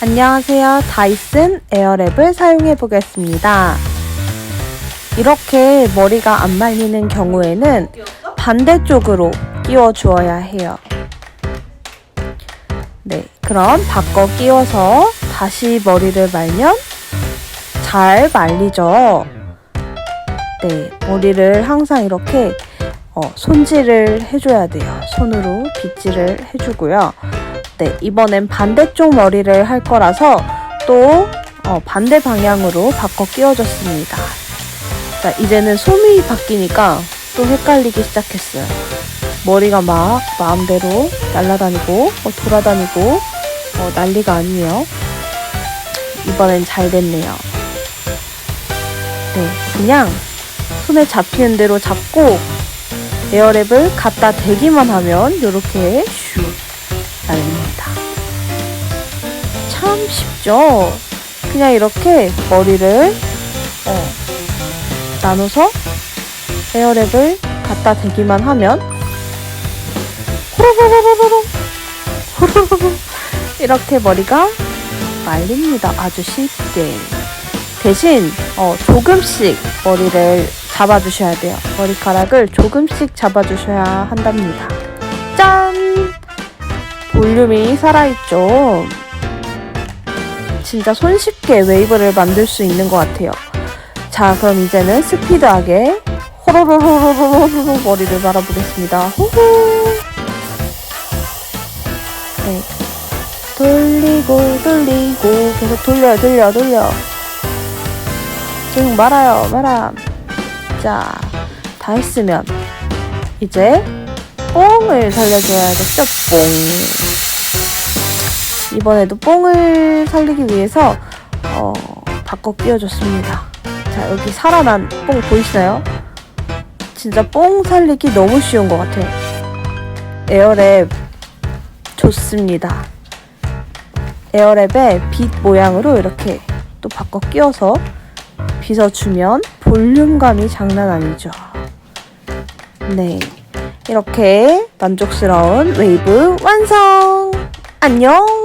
안녕하세요. 다이슨 에어랩을 사용해 보겠습니다. 이렇게 머리가 안 말리는 경우에는 반대쪽으로 끼워 주어야 해요. 네, 그럼 바꿔 끼워서 다시 머리를 말면 잘 말리죠. 네, 머리를 항상 이렇게 어, 손질을 해줘야 돼요. 손으로 빗질을 해주고요. 네, 이번엔 반대쪽 머리를 할 거라서 또 어, 반대 방향으로 바꿔 끼워줬습니다. 자, 이제는 솜이 바뀌니까 또 헷갈리기 시작했어요. 머리가 막 마음대로 날아다니고 어, 돌아다니고 어, 난리가 아니에요. 이번엔 잘 됐네요. 네, 그냥 손에 잡히는 대로 잡고 에어랩을 갖다 대기만 하면 이렇게 슉 날립니다. 참 쉽죠? 그냥 이렇게 머리를 어, 나눠서 에어랩을 갖다 대기만 하면 이렇게 머리가 말립니다. 아주 쉽게. 대신 어, 조금씩 머리를 잡아주셔야 돼요. 머리카락을 조금씩 잡아주셔야 한답니다. 짠! 볼륨이 살아있죠. 진짜 손쉽게 웨이브를 만들 수 있는 것 같아요. 자, 그럼 이제는 스피드하게 호로로로로로로 머리를 말아보겠습니다. 후후. 네. 돌리고 돌리고 계속 돌려 돌려 돌려. 지금 말아요 말아. 자, 다 했으면 이제 뽕을 살려줘야겠죠? 뽕. 이번에도 뽕을 살리기 위해서 어, 바꿔 끼워줬습니다. 자, 여기 살아난 뽕 보이시나요? 진짜 뽕 살리기 너무 쉬운 것 같아요. 에어랩 좋습니다. 에어랩에 빛 모양으로 이렇게 또 바꿔 끼워서 빗어주면 볼륨감이 장난 아니죠. 네. 이렇게 만족스러운 웨이브 완성! 안녕!